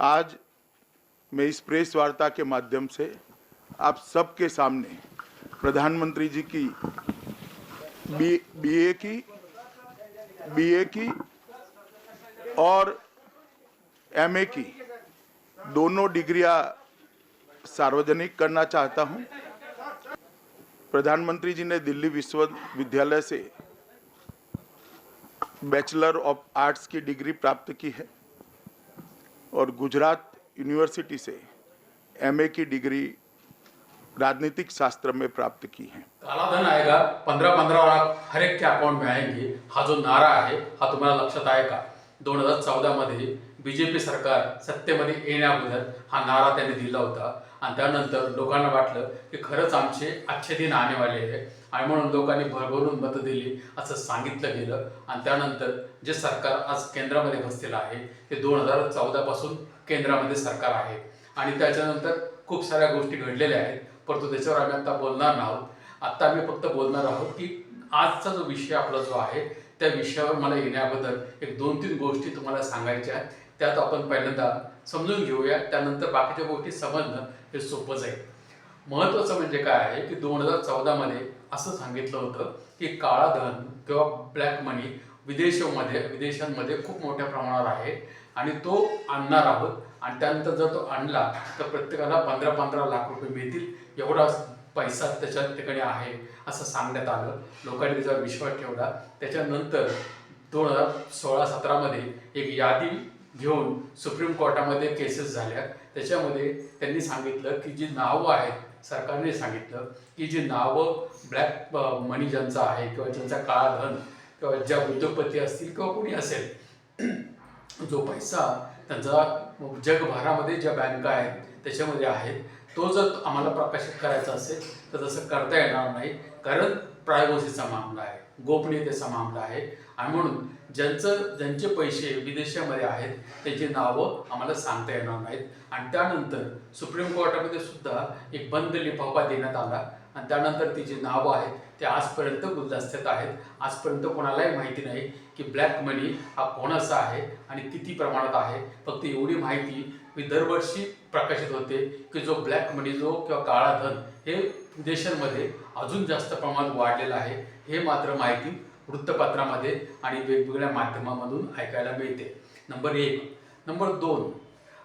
आज मैं इस प्रेस वार्ता के माध्यम से आप सबके सामने प्रधानमंत्री जी की, बी, बीए की बीए की और एमए की दोनों डिग्रियाँ सार्वजनिक करना चाहता हूँ। प्रधानमंत्री जी ने दिल्ली विश्वविद्यालय से बैचलर ऑफ़ आर्ट्स की डिग्री प्राप्त की है। और गुजरात यूनिवर्सिटी से एमए की डिग्री राजनीतिक शास्त्र में प्राप्त की है। काला धन आएगा पंधरा पंधरा लाख हर एक के अकाउंट में आएंगे। हा जो नारा आहे हा तुम्हाला लक्षात आहे का? दोन हजार चौदामध्ये बी जे बीजेपी सरकार सत्तेमध्ये येण्याअगोदर हा नारा त्यांनी दिला होता. आणि त्यानंतर लोकांना वाटलं की खरंच आमचे अच्छे दिन आने वाले आहे. आणि म्हणून लोकांनी भरभरून मतं दिली असं सांगितलं गेलं. आणि त्यानंतर जे सरकार आज केंद्रामध्ये बसलेलं आहे ते दोन हजार चौदापासून केंद्रामध्ये सरकार आहे. आणि त्याच्यानंतर खूप साऱ्या गोष्टी घडलेल्या आहेत. परंतु त्याच्यावर आम्ही आता बोलणार आहोत आत्ता आम्ही फक्त बोलणार आहोत की आजचा जो विषय आपला जो आहे त्या विषयावर मला येण्याबद्दल एक दोन तीन गोष्टी तुम्हाला सांगायच्या आहेत. त्यात आपण पहिल्यांदा समजून घेऊया. त्यानंतर बाकीच्या गोष्टी समजणं हे सोपं जाईल. महत्त्वाचं म्हणजे काय आहे की दोन हजार चौदामध्ये असं सांगितलं होतं की काळा धन किंवा ब्लॅक मनी विदेशामध्ये विदेशांमध्ये खूप मोठ्या प्रमाणावर आहे आणि तो आणणार आहोत. आणि त्यानंतर जर तो आणला तर प्रत्येकाला पंधरा पंधरा लाख रुपये मिळतील. एवढा पैसा त्याच्या ठिकाणी आहे असं सांगण्यात आलं. लोकांनी त्याच्यावर विश्वास ठेवला. त्याच्यानंतर दोन हजार सोळा सतरामध्ये एक यादी घेऊन सुप्रीम कोर्टामध्ये केसेस झाल्या त्याच्यामध्ये त्यांनी सांगितलं की जी नावं आहेत सरकारने सांगितलं की जी नावं ब्लॅक मनी ज्यांचा आहे किंवा ज्यांचा काळा धन किंवा ज्या उद्योगपती असतील किंवा कोणी असेल जो पैसा त्यांचा जगभरामध्ये ज्या बँका आहेत त्याच्यामध्ये आहेत तो जर आम्हाला प्रकाशित करायचा असेल तर तसं करता येणार नाही. कारण प्रायव्हसीचा मामला आहे गोपनीयतेचा मामला आहे. आणि म्हणून ज्यांचं ज्यांचे पैसे विदेशामध्ये आहेत त्याची नावं आम्हाला सांगता येणार नाहीत. आणि त्यानंतर सुप्रीम कोर्टामध्ये सुद्धा एक बंद लिफाफा देण्यात आला. आणि त्यानंतर ती जी नावं आहेत ते आजपर्यंत गुलदस्त्यात आहेत. आजपर्यंत कोणालाही माहिती नाही की ब्लॅक मनी हा कोणाचा आहे आणि किती प्रमाणात आहे. फक्त एवढी माहिती मी दरवर्षी प्रकाशित होते की जो ब्लॅक मनी जो किंवा काळा धन हे देशांमध्ये अजून जास्त प्रमाणात वाढलेलं आहे. हे मात्र माहिती वृत्तपत्रामध्ये आणि वेगवेगळ्या माध्यमामधून ऐकायला मिळते. नंबर एक. नंबर दोन.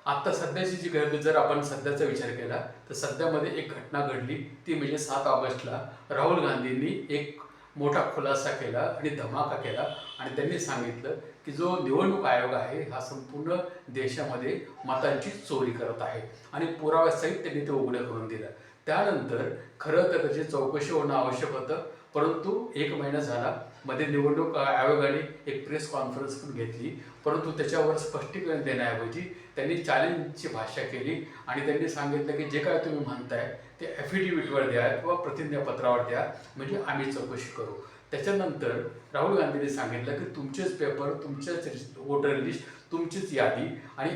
आत्ता सध्याची जी गर्दी जर आपण सध्याचा विचार केला तर सध्यामध्ये एक घटना घडली. ती म्हणजे सात ऑगस्टला राहुल गांधींनी एक मोठा खुलासा केला आणि धमाका केला आणि त्यांनी सांगितलं की जो निवडणूक आयोग आहे हा संपूर्ण देशामध्ये मतांची चोरी करत आहे. आणि पुराव्यासहित त्यांनी ते उघडं करून दिलं. त्यानंतर खरं तर त्याची चौकशी होणं आवश्यक होतं. परंतु एक महिना झाला मध्ये निवडणूक आयोगाने एक प्रेस कॉन्फरन्स पण घेतली. परंतु त्याच्यावर स्पष्टीकरण देण्याऐवजी त्यांनी चॅलेंजची भाषा केली आणि त्यांनी सांगितलं की जे काय तुम्ही म्हणताय ते ॲफिडेव्हिटवर द्या किंवा प्रतिज्ञापत्रावर द्या म्हणजे आम्ही चौकशी करू. त्याच्यानंतर राहुल गांधींनी सांगितलं की तुमचेच पेपर तुमचेच वोटर लिस्ट तुमचीच यादी आणि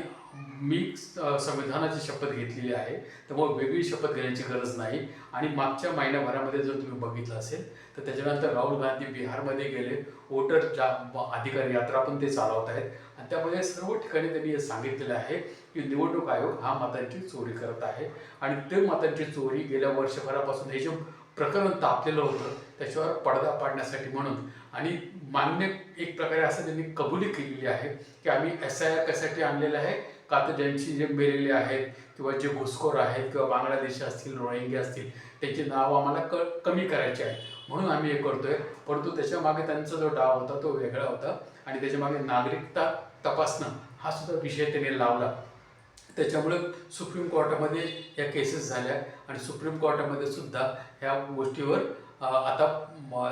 मी संविधानाची शपथ घेतलेली आहे. त्यामुळे वेगळी शपथ घेण्याची गरज नाही. आणि मागच्या महिन्याभरामध्ये जर तुम्ही बघितलं असेल तर त्याच्यानंतर राहुल गांधी बिहारमध्ये गेले. वोटर जा अधिकारी यात्रा पण ते चालवत आहेत. आणि त्यामध्ये सर्व ठिकाणी त्यांनी हे सांगितलेलं आहे की निवडणूक आयोग हा मतांची चोरी करत आहे. आणि ते मतांची चोरी गेल्या वर्षभरापासून हे जे प्रकरण तापलेलं होतं त्याच्यावर पडदा पाडण्यासाठी म्हणून. आणि मान्य एक प्रकारे असं त्यांनी कबुली केलेली आहे की आम्ही एस आय आर कशासाठी आणलेलं आहे? का तर ज्यांची जे मेलेले आहेत किंवा जे घुसखोर आहेत किंवा बांगलादेशी असतील रोहिंग्या असतील त्यांची नावं आम्हाला क कमी करायची आहे म्हणून आम्ही हे करतोय. परंतु त्याच्यामागे त्यांचा जो डाव होता तो वेगळा होता. आणि त्याच्यामागे नागरिकता तपासणं हा सुद्धा विषय त्यांनी लावला. त्याच्यामुळे सुप्रीम कोर्टामध्ये या केसेस झाल्या. आणि सुप्रीम कोर्टामध्ये सुद्धा ह्या गोष्टीवर आता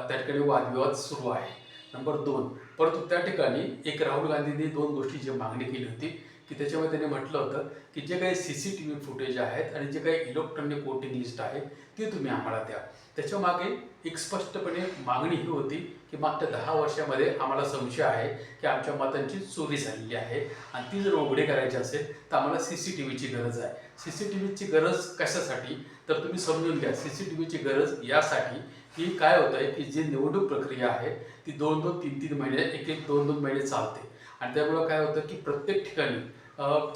त्या ठिकाणी वादविवाद सुरू आहे. नंबर दोन. परंतु त्या ठिकाणी एक राहुल गांधींनी दोन गोष्टीची मागणी केली होती. की त्याच्यामध्ये त्यांनी म्हटलं होतं की जे काही C C T V footage आहेत आणि जे काही इलेक्ट्रॉनिक वोटिंग लिस्ट आहे ती तुम्ही आम्हाला द्या. त्याच्यामागे एक स्पष्टपणे मागणी ही होती की मागच्या दहा वर्षामध्ये आम्हाला संशय आहे की आमच्या मतांची चोरी झालेली आहे आणि ती जर उघडी करायची असेल तर आम्हाला सी सी टी व्हीची गरज आहे. सी सी टी व्हीची गरज कशासाठी? तर तुम्ही समजून घ्या सी सी टी व्हीची गरज यासाठी की काय होतं आहे की जी निवडणूक प्रक्रिया आहे ती दोन दोन तीन तीन महिने एक एक दोन दोन महिने चालते. आणि त्यामुळं काय होतं की प्रत्येक ठिकाणी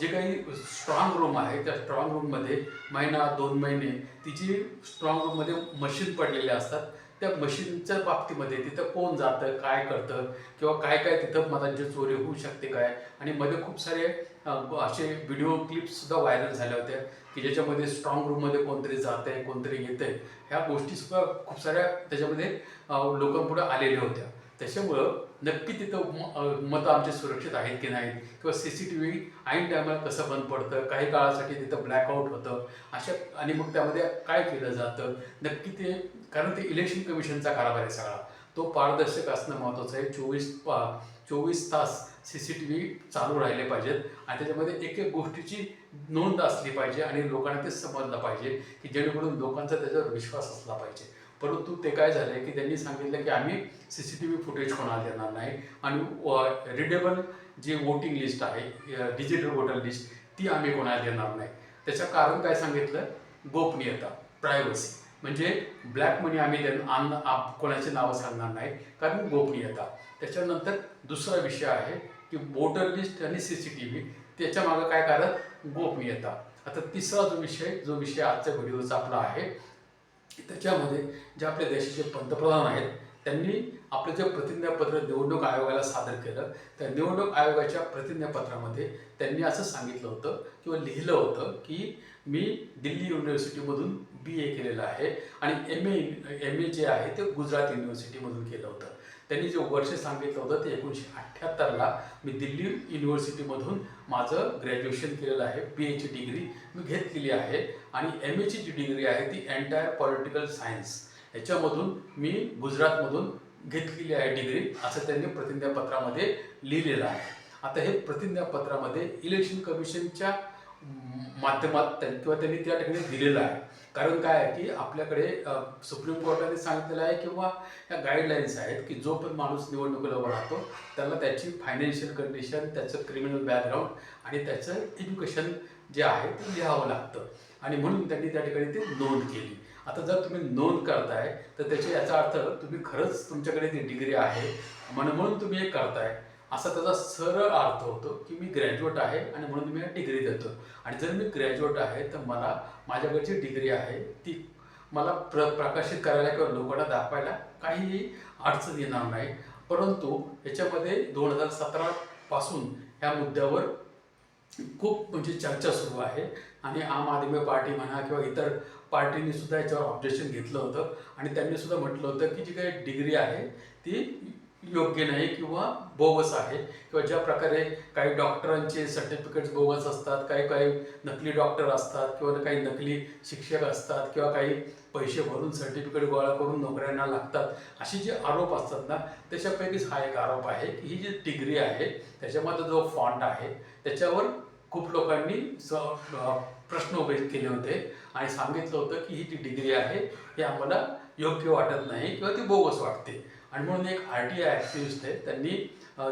जे काही स्ट्रॉंग रूम आहे त्या स्ट्रॉंग रूममध्ये महिना दोन महिने तिची स्ट्रॉंग रूममध्ये मशीन पडलेले असतात त्या मशीनच्या बाबतीमध्ये तिथं कोण जातं काय करतं किंवा काय काय तिथं मतांची चोरी होऊ शकते काय? आणि मध्ये खूप सारे असे व्हिडिओ क्लिप्ससुद्धा व्हायरल झाल्या होत्या की ज्याच्यामध्ये स्ट्रॉंग रूममध्ये कोणतरी जात आहे कोणतरी येत आहे ह्या गोष्टीसुद्धा खूप साऱ्या त्याच्यामध्ये लोकांपुढे आलेल्या होत्या. त्याच्यामुळं नक्की तिथं म- मतं आमचे सुरक्षित आहेत की नाहीत? किंवा सी सी टी व्ही ऐन टायमाला कसं बंद पडतं? काही काळासाठी तिथं ब्लॅकआउट होतं. अशा आणि मग त्यामध्ये काय केलं जातं? नक्की ते कारण ते इलेक्शन कमिशनचा कारभार आहे सगळा. तो पारदर्शक असणं महत्त्वाचं आहे. चोवीस पा- चोवीस तास सी सी टी व्ही चालू राहिले पाहिजेत आणि त्याच्यामध्ये एक एक गोष्टीची नोंद असली पाहिजे आणि लोकांना ते समजलं पाहिजे की जेणेकरून लोकांचा त्याच्यावर विश्वास असला पाहिजे. परंतु ते काय झालं की त्यांनी सांगितलं की आम्ही C C T V footage कोणाला देणार नाही आणि रिडेबल जी वोटिंग लिस्ट आहे डिजिटल वोटर लिस्ट ती आम्ही कोणाला देणार नाही. त्याचं कारण काय सांगितलं? गोपनीयता प्रायव्हसी म्हणजे ब्लॅक मनी आम्ही त्यांना नावं सांगणार नाही. कारण गोपनीयता. त्याच्यानंतर दुसरा विषय आहे की वोटर लिस्ट आणि सी सी टी व्ही त्याच्यामागं काय कारण? गोपनीयता. आता तिसरा जो विषय जो विषय आजच्या व्हिडिओचा आपला आहे त्याच्यामध्ये जे आपल्या देशाचे पंतप्रधान आहेत त्यांनी आपलं जे प्रतिज्ञापत्र निवडणूक आयोगाला सादर केलं त्या निवडणूक आयोगाच्या प्रतिज्ञापत्रामध्ये त्यांनी असं सांगितलं होतं किंवा लिहिलं होतं की मी दिल्ली युनिव्हर्सिटीमधून बी ए केलेलं आहे. आणि एम ए एम ए जे आहे ते गुजरात युनिव्हर्सिटीमधून केलं होतं. त्यांनी जे वर्ष सांगितलं होतं ते एकोणीसशे अठ्ठ्याहत्तरला मी दिल्ली युनिव्हर्सिटीमधून माझं ग्रॅज्युएशन केलेलं आहे. बी एची डिग्री मी घेतलेली आहे. आणि एम एची जी डिग्री आहे ती एन्टायर पॉलिटिकल सायन्स याच्यामधून मी गुजरातमधून घेतलेली आहे डिग्री असं त्यांनी प्रतिज्ञापत्रामध्ये लिहिलेलं आहे. आता हे प्रतिज्ञापत्रामध्ये इलेक्शन कमिशनच्या माध्यमात किंवा त्यांनी त्या ठिकाणी दिलेलं आहे. कारण काय आहे की आपल्याकडे सुप्रीम कोर्टाने सांगितलेलं आहे किंवा या गाईडलाईन्स आहेत की जो पण माणूस निवडणुकीला उभा राहतो त्याला त्याची फायनान्शियल कंडिशन त्याचं क्रिमिनल बॅकग्राऊंड आणि त्याचं एज्युकेशन जे आहे ते लिहावं लागतं. आणि म्हणून त्यांनी त्या ठिकाणी ती नोंद केली. आता जर तुम्ही नोंद करताय तर त्याच्या याचा अर्थ तुम्ही खरंच तुमच्याकडे ती डिग्री आहे. म्हणून म्हणून तुम्ही हे करताय. असा त्याचा सरळ अर्थ होतो की मी ग्रॅज्युएट आहे आणि म्हणून मी डिग्री देतो. आणि जर मी ग्रॅज्युएट आहे तर मला माझ्याकडची डिग्री आहे ती मला प्र प्रकाशित करायला किंवा लोकांना दाखवायला काहीही अडचण येणार नाही. परंतु याच्यामध्ये दोन हजार सतरा पासून ह्या मुद्द्यावर खूप म्हणजे चर्चा सुरू आहे. आणि आम आदमी पार्टी म्हणा किंवा इतर पार्टीने सुद्धा याच्यावर ऑब्जेक्शन घेतलं होतं. आणि त्यांनी सुद्धा म्हटलं होतं की जी काही डिग्री आहे ती योग्य नाही किंवा बोगस आहे. किंवा ज्या प्रकारे काही डॉक्टरांचे सर्टिफिकेट्स बोगस असतात काही काही नकली डॉक्टर असतात किंवा काही नकली शिक्षक असतात किंवा काही पैसे भरून सर्टिफिकेट गोळा करून नोकऱ्यांना लागतात असे जे आरोप असतात ना त्याच्यापैकीच हा एक आरोप आहे की ही जी डिग्री आहे त्याच्यामध्ये जो फॉन्ट आहे त्याच्यावर खूप लोकांनी स प्रश्न उभे केले होते आणि सांगितलं होतं की ही जी डिग्री आहे ही आम्हाला योग्य वाटत नाही किंवा ती बोगस वाटते. आणि म्हणून एक आर टी आय ॲक्टिव्हिस्ट आहे. त्यांनी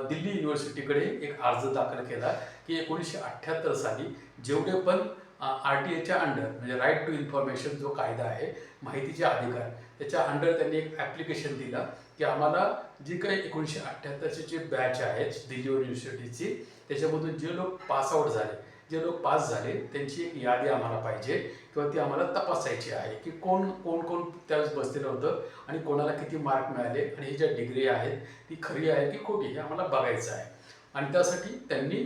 दिल्ली युनिव्हर्सिटीकडे एक अर्ज दाखल केला की एकोणीसशे अठ्ठ्याहत्तर साली जेवढे पण आर टी एच्या अंडर म्हणजे राईट टू इन्फॉर्मेशन जो कायदा आहे माहितीचे अधिकार त्याच्या अंडर त्यांनी एक ॲप्लिकेशन दिला की आम्हाला जी काही एकोणीसशे अठ्ठ्याहत्तरची जी बॅच आहेत दिल्ली युनिव्हर्सिटीची त्याच्यामधून जे लोक पासआउट झाले जे लोक पास झाले त्यांची एक यादी आम्हाला पाहिजे किंवा ती आम्हाला तपासायची आहे की कोण कोण कोण त्यावेळेस बसलेलं होतं आणि कोणाला किती मार्क मिळाले आणि ही ज्या डिग्री आहेत ती खरी आहे की खोटी हे आम्हाला बघायचं आहे. आणि त्यासाठी त्यांनी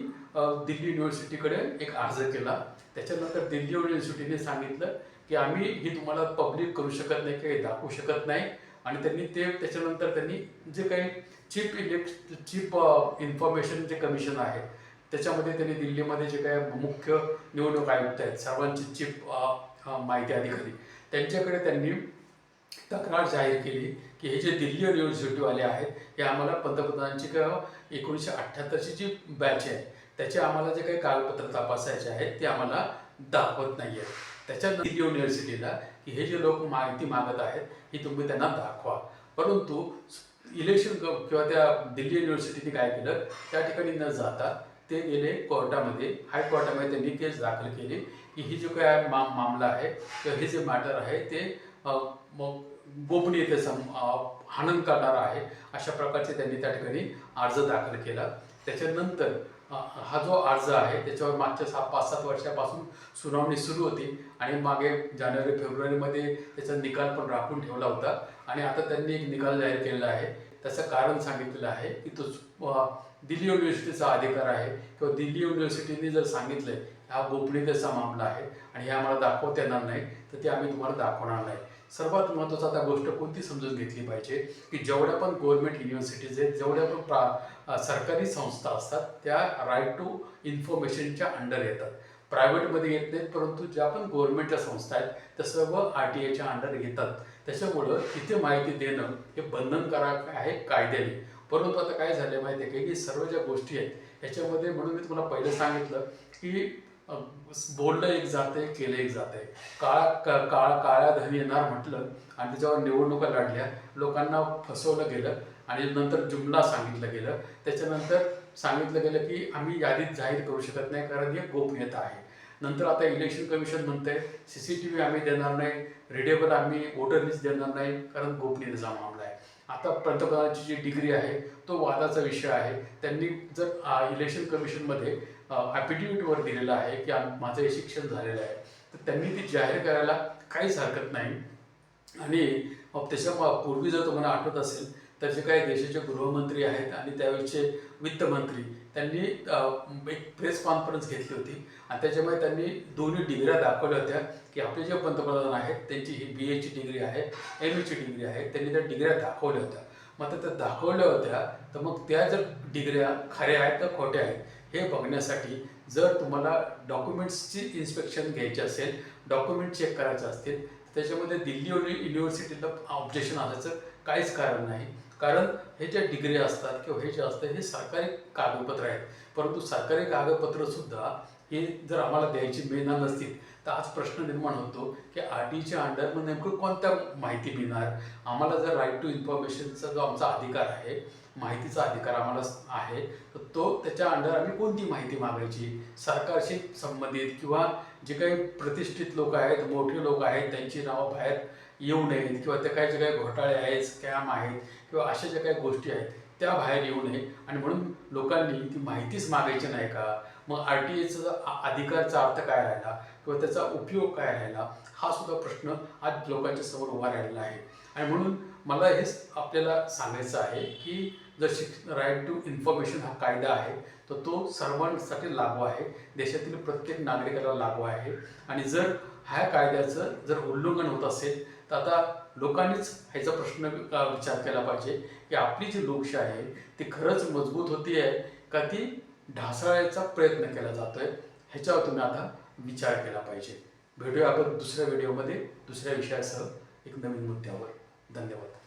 दिल्ली युनिव्हर्सिटीकडे एक अर्ज केला. त्याच्यानंतर दिल्ली युनिव्हर्सिटीने सांगितलं की आम्ही ही तुम्हाला पब्लिक करू शकत नाही काही दाखवू शकत नाही. आणि त्यांनी ते त्याच्यानंतर त्यांनी जे काही चीफ इलेक्ट चीफ इन्फॉर्मेशन जे कमिशन आहे त्याच्यामध्ये त्यांनी दिल्लीमध्ये जे काही मुख्य निवडणूक आयुक्त आहेत सर्वांची चीफ माहिती अधिकारी त्यांच्याकडे त्यांनी तक्रार जाहीर केली की हे जे दिल्ली युनिव्हर्सिटीवाले आहेत हे आम्हाला पंतप्रधानांची किंवा हो, एकोणीसशे अठ्ठ्याहत्तरची जी बॅच आहे त्याचे आम्हाला जे काही कागदपत्र तपासायचे आहेत ते आम्हाला दाखवत नाही आहेत त्याच्यात दिल्ली युनिव्हर्सिटीला की हे जे लोक माहिती मागत आहेत ही तुम्ही त्यांना दाखवा. परंतु इलेक्शन किंवा त्या दिल्ली युनिव्हर्सिटीने काय केलं त्या ठिकाणी न जाता ते गेले कोर्टामध्ये. हायकोर्टामध्ये त्यांनी केस दाखल केली की ही जो काय मा मामला आहे किंवा हे जे मॅटर आहे ते गोपनीयतेचा हनन करणार आहे अशा प्रकारचे त्यांनी त्या ठिकाणी अर्ज दाखल केला. त्याच्यानंतर हा जो अर्ज आहे त्याच्यावर मागच्या सहा पाच सात वर्षापासून सुनावणी सुरू होती आणि मागे जानेवारी फेब्रुवारीमध्ये त्याचा निकाल पण राखून ठेवला होता. आणि आता त्यांनी एक निकाल जाहीर केलेला आहे. त्याचं कारण सांगितलेलं आहे की तो दिल्ली युनिव्हर्सिटीचा अधिकार आहे. किंवा दिल्ली युनिव्हर्सिटीने जर सांगितलंय हा गोपनीयतेचा मामला आहे आणि हे आम्हाला दाखवता येणार नाही तर ते आम्ही तुम्हाला दाखवणार नाही. सर्वात महत्त्वाचं आता गोष्ट कोणती समजून घेतली पाहिजे? की जेवढ्या पण गव्हर्नमेंट युनिव्हर्सिटीज आहेत जेवढ्या पण प्रा सरकारी संस्था असतात त्या राईट टू इन्फॉर्मेशनच्या अंडर येतात. प्रायव्हेटमध्ये येत नाहीत परंतु ज्या पण गव्हर्नमेंटच्या संस्था आहेत त्या सर्व आर टी एच्या अंडर येतात त्याच्यामुळं तिथे माहिती देणं हे बंधनकारक आहे कायद्याने. परंतु आता काय झालं माहिती आहे की सर्व ज्या गोष्टी आहेत याच्यामध्ये म्हणून मी तुम्हाला पहिलं सांगितलं की बोललं एक जाते केलं एक जाते काळ का- काळ काळ्या धनी येणार म्हटलं आणि त्याच्यावर निवडणुका लढल्या लोकांना फसवलं गेलं आणि नंतर जुमला सांगितलं गेलं. त्याच्यानंतर सांगितलं गेलं की आम्ही यादीत जाहीर करू शकत नाही कारण ही गोपनीयता आहे. नंतर आता इलेक्शन कमिशन म्हणते सी सी टी व्ही आम्ही देणार नाही रेडिओवर आम्ही वोटर लिस्ट देणार नाही कारण गोपनीयतेचा मामला आहे. आता पंतप्रधानाची जी डिग्री आहे तो वादाचा विषय आहे. त्यांनी जर इलेक्शन कमिशनमध्ये ॲपिट्यूटवर दिलेलं आहे की माझं हे शिक्षण झालेलं आहे. तर त्यांनी ती जाहीर करायला काहीच हरकत नाही. आणि मग त्याच्या पूर्वी जर तुम्हाला आठवत असेल तर जे काही देशाचे गृहमंत्री आहेत आणि त्यावेळेचे वित्तमंत्री त्यांनी एक प्रेस कॉन्फरन्स घेतली होती. आणि त्याच्यामुळे त्यांनी दोन्ही डिग्र्या दाखवल्या होत्या की आपले जे पंतप्रधान आहेत त्यांची ही बी एची डिग्री आहे एम एची डिग्री आहे त्यांनी त्या डिग्र्या दाखवल्या होत्या. मग तर त्या दाखवल्या होत्या तर मग त्या जर डिग्र्या खऱ्या आहेत का खोट्या आहेत हे बघण्यासाठी जर तुम्हाला डॉक्युमेंट्सची इन्स्पेक्शन घ्यायची असेल डॉक्युमेंट चेक करायचे असतील त्याच्यामध्ये दिल्ली युनिव्हर्सिटीला ऑब्जेक्शन असायचं काहीच कारण नाही. कारण हे ज्या डिग्री असतात किंवा हे जे असतं हे सरकारी कागदपत्र आहेत. परंतु सरकारी कागदपत्र सुद्धा हे जर आम्हाला द्यायची मिळणार नसतील तर आज प्रश्न निर्माण होतो की आर टीच्या अंडरमध्ये नेमकं कोणत्या माहिती मिळणार? आम्हाला जर राईट टू इन्फॉर्मेशनचा जो आमचा अधिकार आहे माहितीचा अधिकार आम्हाला आहे तर तो त्याच्या अंडर आम्ही कोणती माहिती मागायची? सरकारशी संबंधित किंवा जे काही प्रतिष्ठित लोक आहेत मोठे लोक आहेत त्यांची नावं बाहेर येऊ नयेत किंवा ते काही जे काही घोटाळे आहेत स्कॅम आहेत किंवा अशा ज्या काही गोष्टी आहेत त्या बाहेर येऊ नये आणि म्हणून लोकांनी ती माहितीच मागायची नाही का? मग आर टी एचा अधिकारचा अर्थ काय राहिला किंवा त्याचा उपयोग काय राहिला हा सुद्धा प्रश्न आज लोकांच्या समोर उभा राहिलेला आहे. आणि म्हणून मला हेच आपल्याला सांगायचं आहे की जर शिक राईट टू इन्फॉर्मेशन हा कायदा आहे तर तो सर्वांसाठी लागू आहे. देशातील प्रत्येक नागरिकाला लागू आहे. आणि जर ह्या कायद्याचं जर उल्लंघन होत असेल तर आता लोकांनीच ह्याचा प्रश्न विचार केला पाहिजे की आपली जी लोकशाही आहे ती खरंच मजबूत होती आहे का ती ढासळायचा प्रयत्न केला जातोय ह्याच्यावर तुम्ही आता विचार केला पाहिजे. भेटूया आपण दुसऱ्या व्हिडिओमध्ये दुसऱ्या विषयासह एक नवीन मुद्द्यावर. धन्यवाद.